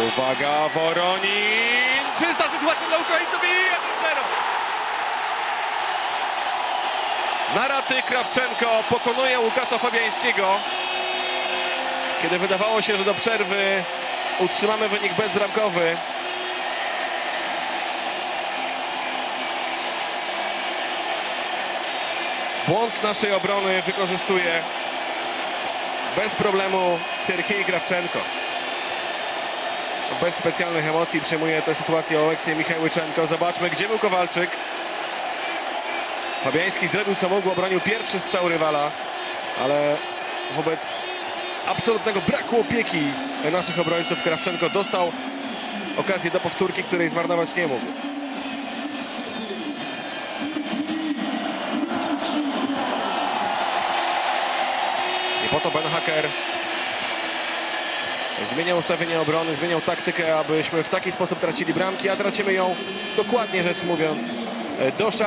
Uwaga, Woronin! Czysta sytuacja dla Ukraińców i 1-0. Naraty Krawczenko pokonuje Łukasza Fabiańskiego. Kiedy wydawało się, że do przerwy utrzymamy wynik bezbramkowy. Błąd naszej obrony wykorzystuje bez problemu Serhiej Krawczenko. Bez specjalnych emocji przyjmuje tę sytuację Oleksiej Michałyczenko. Zobaczmy, gdzie był Kowalczyk. Fabiański zrobił co mógł, obronił pierwszy strzał rywala, ale wobec absolutnego braku opieki naszych obrońców Krawczenko dostał okazję do powtórki, której zmarnować nie mógł. I po to Ben Hacker zmieniał ustawienie obrony, zmieniał taktykę, abyśmy w taki sposób tracili bramki, a tracimy ją dokładnie rzecz mówiąc do szatni.